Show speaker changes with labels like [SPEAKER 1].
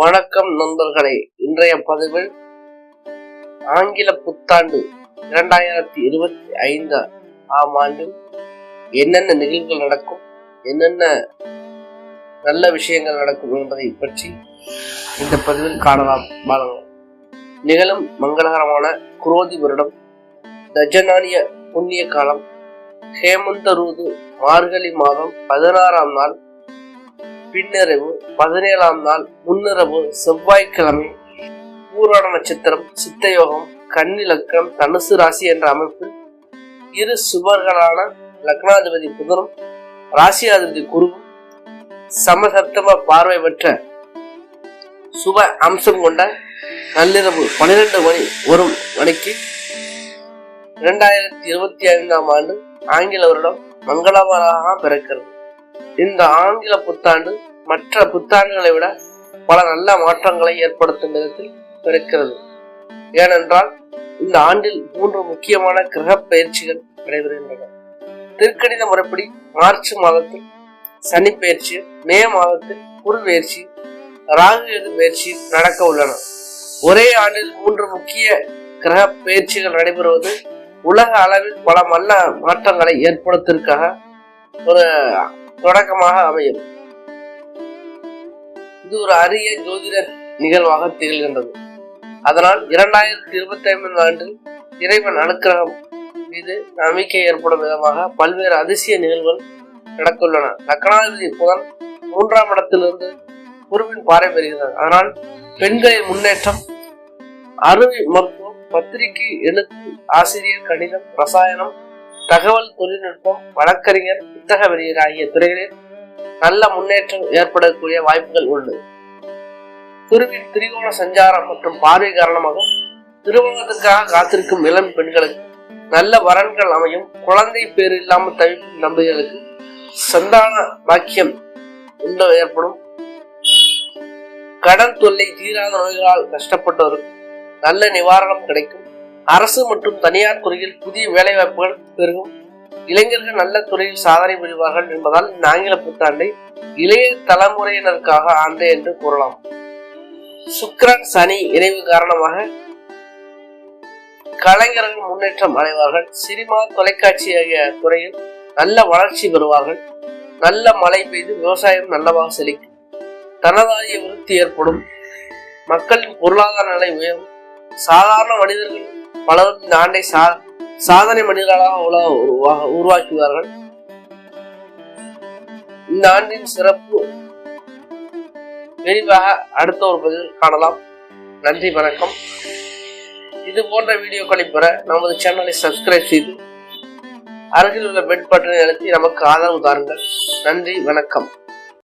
[SPEAKER 1] வணக்கம் நண்பர்களே. இன்றைய பதிவில் ஆங்கில புத்தாண்டு இரண்டாயிரத்தி இருபத்தி ஐந்து ஆம் ஆண்டில் என்னென்ன நிகழ்வுகள் நடக்கும்? என்னென்ன நல்ல விஷயங்கள் நடக்கும் என்பதை பற்றி இந்த பதிவில் காணலாம். பாருங்கள். நிகழும் மங்களகரமான குரோதி வருடம் தஜனானிய புண்ணிய காலம் ஹேமந்த ரூது மார்கழி மாதம் பதினாறாம் நாள் பின்னிரவு பதினேழாம் நாள் முன்னிரவு செவ்வாய்க்கிழமை பூராட நட்சத்திரம் சித்தயோகம் கன்னிலக்கம் தனுசு ராசி என்ற அமைப்பில் இரு சுபர்களான லக்னாதிபதி புதனும் ராசியாதிபதி குருவும் சமசப்தம பார்வை பெற்ற சுப அம்சம் கொண்ட நள்ளிரவு பனிரெண்டு மணி ஒரு மணிக்கு இரண்டாயிரத்தி இருபத்தி ஐந்தாம் ஆண்டு ஆங்கில வருடம் மங்களவராக பிறக்கிறது. இந்த ஆங்கில புத்தாண்டு மற்ற புத்தாண்டுகளை விட பல நல்ல மாற்றங்களை ஏற்படுத்தும் விதத்தில் இருக்கிறது. ஏனென்றால் இந்த ஆண்டில் மூன்று முக்கியமான கிரக பயிற்சிகள் நடைபெறுகின்றன. திருக்கணித முறைப்படி மார்ச் மாதத்தில் சனி பயிற்சி மே மாதத்தில் குரு பயிற்சி ராகு எது பயிற்சி நடக்க உள்ளன. ஒரே ஆண்டில் மூன்று முக்கிய கிரக பயிற்சிகள் நடைபெறுவது உலக அளவில் பல நல்ல மாற்றங்களை ஏற்படுத்துவதற்காக ஒரு தொடக்கமாக அமையும். இது ஒரு அரிய ஜோதிட நிகழ்வாக திகழ்கின்றது. அதனால் இரண்டாயிரத்தி இருபத்தி ஐந்தாம் ஆண்டில் இறைவன் அனுக்கிரகம் மீது நம்பிக்கை ஏற்படும் விதமாக பல்வேறு அதிசய நிகழ்வுகள் நடக்கவுள்ளன லக்னாதிபதி புதன் மூன்றாம் இடத்திலிருந்து குருவின் பாறை பெறுகிறது அதனால் பெண்களின் முன்னேற்றம் அறுவை மருத்துவம் பத்திரிகை எழுத்து ஆசிரியர் கணிதம் ரசாயனம் தகவல் தொழில்நுட்பம் வழக்கறிஞர் புத்தக வெளியீடு ஆகிய துறைகளில் நல்ல முன்னேற்றம் ஏற்படக்கூடிய வாய்ப்புகள் உண்டு. குருவின் திரிகோண சஞ்சாரம் மற்றும் பார்வை காரணமாக திருமணத்திற்காக காத்திருக்கும் இளம் பெண்களுக்கு நல்ல வரன்கள் அமையும் குழந்தை பேர் இல்லாமல் தவிக்கும் நம்பிகளுக்கு சந்தான பாக்கியம் உண்டு ஏற்படும். கடன் தொல்லை தீராத நோய்களால் கஷ்டப்பட்டவருக்கு நல்ல நிவாரணம் கிடைக்கும். அரசு மற்றும் தனியார் துறையில் புதிய வேலைவாய்ப்புகள் பெருகும். இளைஞர்கள் நல்ல துறையில் சாதனை புரிவார்கள் என்பதால் இந்த ஆங்கில புத்தாண்டை இளைய தலைமுறையினருக்காக ஆண்டு என்று கூறலாம். சுக்கிரன் சனி இணைவு காரணமாக கலைஞர்கள் முன்னேற்றம் அடைவார்கள். சினிமா தொலைக்காட்சி ஆகிய துறையில் நல்ல வளர்ச்சி பெறுவார்கள். நல்ல மழை பெய்து விவசாயம் நல்லவாக செழிக்கும். தனதாய விருத்தி ஏற்படும். மக்களின் பொருளாதார நிலை உயரும். சாதாரண மனிதர்கள் பலரும் இந்த ஆண்டை சா சாதனை மனிதர்களாக உலக உருவா- உருவாக்குவார்கள். இந்த ஆண்டின் சிறப்பு விரிவாக அடுத்த ஒரு பதிவில் காணலாம். நன்றி வணக்கம். இது போன்ற வீடியோக்களை பெற நமது சேனலை சப்ஸ்கிரைப் செய்து அருகில் உள்ள பெட் பட்டனை அழுத்தி நமக்கு ஆதரவு தாருங்கள். நன்றி வணக்கம்.